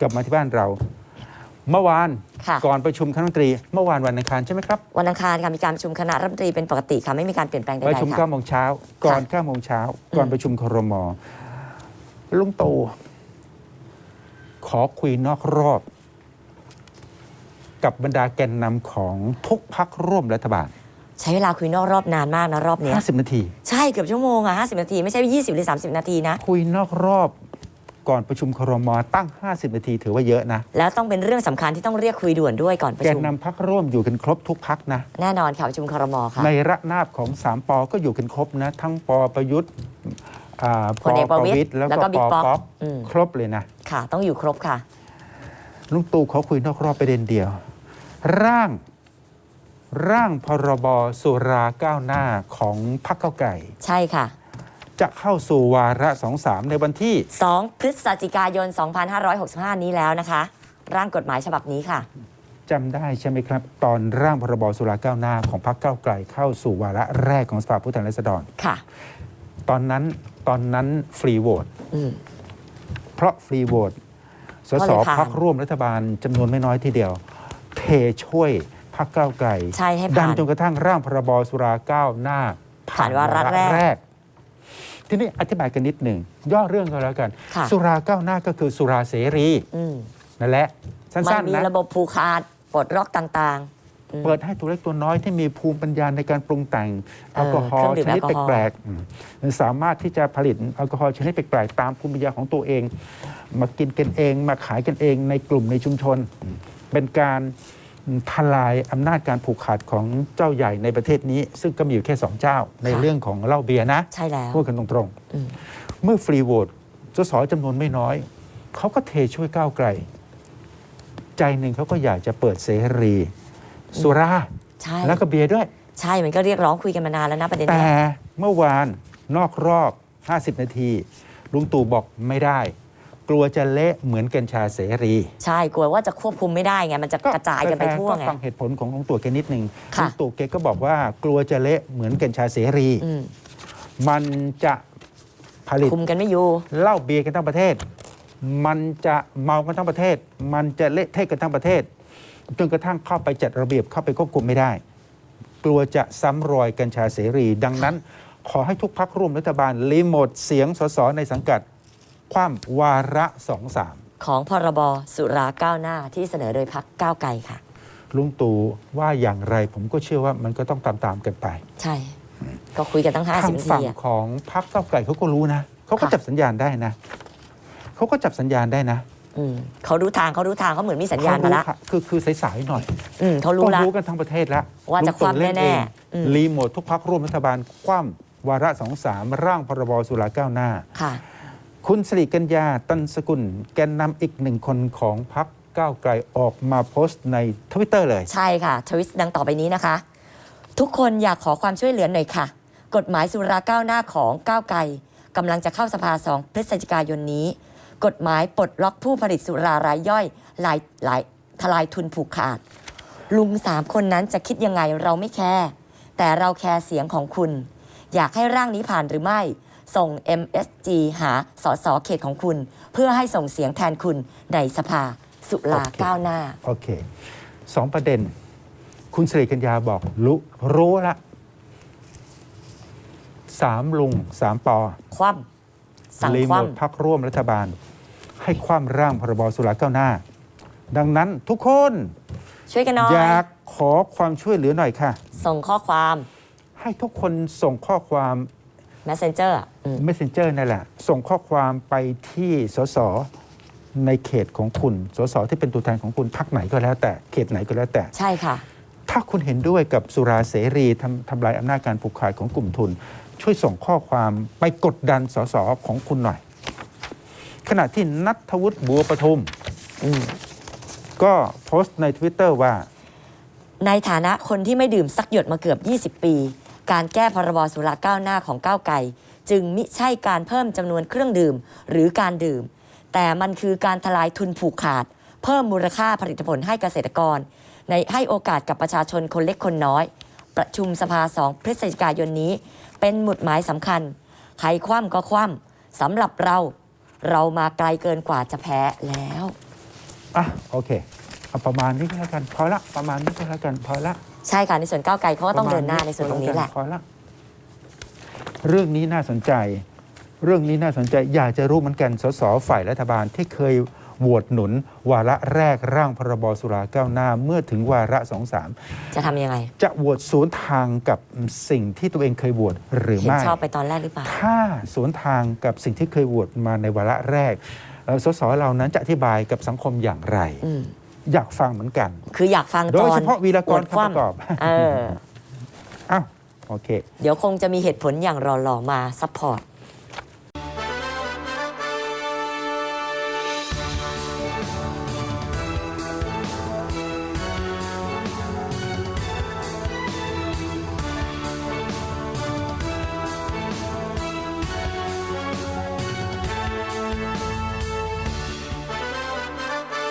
กลับมาที่บ้านเรา เมื่อวานค่ะ ก่อนประชุมคณะรัฐมนตรี เมื่อวานวันอังคารใช่ไหมครับวันอังคารค่ะมีการประชุมคณะรัฐมนตรีเป็นปกติค่ะไม่มีการเปลี่ยนแปลงใดประชุมๆค่ะ9โมงเช้าก่อน9โมงเช้าก่อนประชุมครมลุงตู่ขอคุยนอกรอบ กับบรรดาแกนนำของทุกพักร่วมรัฐบาล ใช้เวลาคุยนอกรอบนานมากนะรอบเนี้ย50 นาที ใช่เกือบชั่วโมงอะ50นาทีไม่ใช่20หรือ30นาทีนะ คุยนอกรอบ ก่อนประชุมครมตั้ง 50 นาทีถือว่าเยอะนะแล้วต้องเป็นเรื่องสำคัญที่ต้องเรียกคุยด่วนด้วยก่อนประแกนชุม นำพักร่วมอยู่กันครบทุกพักนะ แน่นอนค่ะประชุมครมค่ะ ในระนาบของสามปอก็อยู่กันครบนะ ทั้งปอประยุทธ์อ่าพลเอกประวิตรแล้วแล้วก็ก็บิ๊ปกอป๊อกป๊อกอืม ครบเลยนะค่ะ ต้องอยู่ครบค่ะ ลุงตู่ขอคุยนอกรอบประเด็นเดียว ร่างร่างพรบสุราก้าวหน้าของพรรคเก้าวไก่ ใช่ค่ะ จะเข้าสู่วาระสองสามในวันที่ 2 พฤศจิกายน 2565 นี้แล้วนะคะ ร่างกฎหมายฉบับนี้ค่ะจำได้ใช่ไหมครับ ตอนร่างพรบสุราก้าวหน้าของพรรคก้าวไกลเข้าสู่วาระแรกของสภาผู้แทนราษฎรค่ะ ตอนนั้นตอนนั้นฟรีโหวตอืมเพราะฟรีโหวตสก็สเลยผ่านพักร่วมรัฐบาลจำนวนไม่น้อยทีเดียว เทช่วยพักก้าวไกลใช่ให้ดัผ่านจนกระทั่งร่างพรบสุราก้าวหน้า ผ่านวาระแรก ทีนี้อธิบายกันนิดหนึ่งย่อเรื่องก็แล้วกัน ค่ะ สุราก้าวหน้าก็คือสุราเสรีอืมนั่นแหละมันสั้นมีๆนะระบบผูกขาดปลดล็อกต่างๆอืมเปิดให้ตัวเล็กตัวน้อยที่มีภูมิปัญญาในการปรุงแต่งแอลกอฮอเครื่ล์องดื่ชมนิดแอลกอฮอล์ แปลกๆอืมสามารถที่จะผลิตแอลกอฮอล์ชนิดแปลกๆตามภูมิปัญญาของตัวเอง มากินกันเองมาขายกันเองในกลุ่มในชุมชน เป็นการ ทลายอำนาจการผูกขาดของเจ้าใหญ่ในประเทศนี้ ซึ่งก็มีอยู่แค่สองเจ้า ในเรื่องของเหล้าเบียร์นะใช่แล้วพูดกันตรงอืมๆเมื่อฟรีโหวตสสจำนวนไม่น้อย เขาก็เทช่วยก้าวไกล ใจหนึ่งเขาก็อยากจะเปิดเสรีสุราใช่แล้วก็เบียร์ด้วย ใช่มันก็เรียกร้องคุยกันมานานแล้วนะประเด็นแต่เนี้ยเมื่อวานนอกรอบ 50 นาทีลุงตู่บอกไม่ได้ กลัวจะเละเหมือนกัญชาเสรี ใช่กลัวว่าจะควบคุมไม่ได้ไงมันจะกระจายกันไปทั่วก็ไงฟังเหตุผลของลุงตู่แกนิดหนึ่งค่ะลุงตู่แกก็บอกว่ากลัวจะเละเหมือนกัญชาเสรีอืมมันจะผลิตคุมกันไม่อยู่เหล้าเบียร์กันทั้งประเทศ มันจะเมากันทั้งประเทศ มันจะเละเทะกันทั้งประเทศจนกระทั่งเข้าไปจัดระเบียบเข้าไปควบคุมไม่ได้ กลัวจะซ้ำรอยกัญชาเสรี ดังนั้น ขอให้ทุกพักร่วมรัฐบาลรีโมทเสียงสสในสังกัด ความวาระสองสามของพรบสุราก้าวหน้าที่เสนอโดยพักก้าวไกลค่ะ ลุงตู่ว่าอย่างไรผมก็เชื่อว่ามันก็ต้องตามๆกันไป ใช่ ก็คุยกันตั้งทาง50นาทีฝั่งอะ ของพรรคก้าวไกลเขาก็รู้นะเขาก็ค่ะ จับสัญญาณได้นะเขาก็จับสัญญาณได้นะอืมเขารู้ทางเขารู้ทางเขาเหมือนมีสัญญาณมาละเขรู้ค่ะคือคือสายๆหน่อย อืมเขารู้ต้องละ รู้กันทั้งประเทศแล้วว่าจะลุงตู่คว่ำเล่นแน่เองๆอืม รีโมททุกพักร่วมรัฐบาลคว่ำวาระสองสามร่างพรบสุราก้าวหน้า ค่ะ คุณสิริกัญญาตันสกุล แกนนำอีกหนึ่งคนของพักก้าวไกลออกมาโพสต์ในทวิตเตอร์เลย ใช่ค่ะ ทวิตดังต่อไปนี้นะคะ ทุกคนอยากขอความช่วยเหลือหน่อยค่ะ กฎหมายสุราก้าวหน้าของก้าวไกลกำลังจะเข้าสภาสองพฤศจิกายนนี้ กฎหมายปลดล็อกผู้ผลิตสุรารายย่อยหลายหลายทลายทุนผูกขาด ลุงสามคนนั้นจะคิดยังไงเราไม่แคร์แต่เราแคร์เสียงของคุณ อยากให้ร่างนี้ผ่านหรือไม่ ส่ง MSG หาสสเขตของคุณ เพื่อให้ส่งเสียงแทนคุณในสภาสุราโอเคก้าวหน้า โอเคสองประเด็น คุณสิริกัญญาบอกรู้รู้ละสามลุงสามปอคว่ำสั่งรีคโมว่ทพักร่วมรัฐบาล ให้คว่ำร่างพรบสุราก้าวหน้า ดังนั้นทุกคนำช่วยกันหน่อย อยากขอความช่วยเหลือหน่อยค่ะ ส่งข้อความให้ทุกคนส่งข้อความ Messenger อะอืม Messenger นั่นแหละ ส่งข้อความไปที่สสในเขตของคุณ สสที่เป็นตัวแทนของคุณพักไหนก็แล้วแต่เขตไหนก็แล้วแต่ ใช่ค่ะ ถ้าคุณเห็นด้วยกับสุราเสรีทำทำลายอำนาจการผูกขาดของกลุ่มทุน ช่วยส่งข้อความไปกดดันสสของคุณหน่อย ขณะที่นัทวุฒิบัวประทุม อืม ก็โพสต์ใน Twitter ว่า ในฐานะคนที่ไม่ดื่มสักหยดมาเกือบ 20 ปี การแก้พรบสุราก้าวหน้าของก้าวไกลจึงมิใช่การเพิ่มจำนวนเครื่องดื่มหรือการดื่ม แต่มันคือการทลายทุนผูกขาด เพิ่มมูลค่าผลิตผลให้เกษตรกร ในให้โอกาสกับประชาชนคนเล็กคนน้อย ประชุมสภาสองพฤศจิกายนนี้ เป็นหมุดหมายสำคัญใครคว่ำก็คว่ำสำหรับเราเรามาไกลเกินกว่าจะแพ้แล้ว อะ โอเคเอาประมาณนี้ก็แล้วกัน พอละ ประมาณนี้ก็แล้วกัน พอละ ใช่ค่ะในส่วนก้าวไกลเขาก็ต้องเดินหน้าในส่วนตรงนี้แหละ พอละเรื่องนี้น่าสนใจ เรื่องนี้น่าสนใจอยากจะรู้เหมือนกันสสฝ่ายรัฐบาลที่เคยโหวตหนุน วาระแรกร่างพรบสุราก้าวหน้าเมื่อถึงวาระสองสามจะทำยังไง จะโหวตสวนทางกับสิ่งที่ตัวเองเคยโหวตหรือเห็นไม่ ชอบไปตอนแรกหรือเปล่า ถ้าสวนทางกับสิ่งที่เคยโหวตมาในวาระแรกเอ่อสสเหล่านั้นจะอธิบายกับสังคมอย่างไร อืม อยากฟังเหมือนกัน คืออยากฟังโดตยอนเฉพาะวีรกรอวดคว่ำคำประกอบเอออ้าวโอเค เดี๋ยวคงจะมีเหตุผลอย่างหล่อๆมาซัพพอร์ต